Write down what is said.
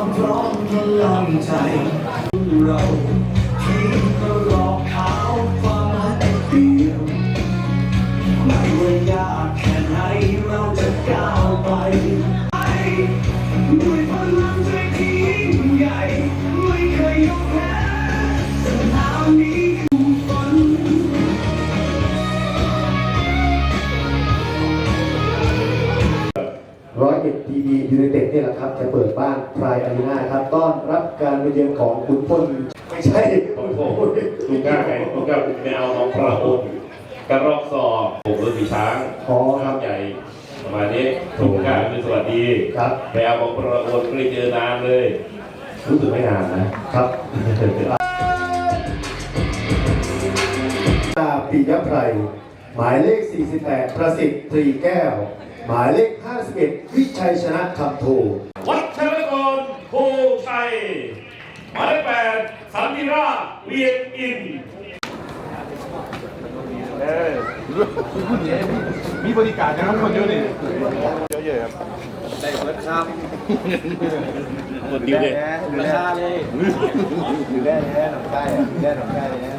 ความพร้อมพลังใจ เราที่ก็รอเขาฟ้าแต่เดียวไม่ว่ายากแค่ไหนเราจะก้าวไปด้วยพลังใจที่ยิ่งใหญ่ ไม่เคยยอมแพ้สนามนี้ เอ็ดทีดียูไนเต็ดเนี่ยแหละครับ จะเปิดบ้านพรายอารีนาครับต้อนรับการมาเยือนของคุณพลไม่ใช่โอ้โหลูก้าไงลูก้าไม่เอาน้องพระโอนกระรอกซอผมรถสีช้างอ๋อคข้ารับมใหญ่ประมาณนี้ลูก้าคือสวัสดีครับไปเอาของพระโอนไม่ได้เจอนานเลย รู้สึกไม่นานนะครับตาปิยไพร หมายเลข 48 ประสิทธิ์ตรีแก้ว หมายเลข 51 วิชัยชนะคำโทวัดชรกรโพชัย หมายเลขแปดสันติราชเวียงอินมีบริการนะครับคนเยอะเลยหมดดิวเลยราคาเลยอยู่ได้แน่หนังได้อยู่ได้หนังได้เลยนะ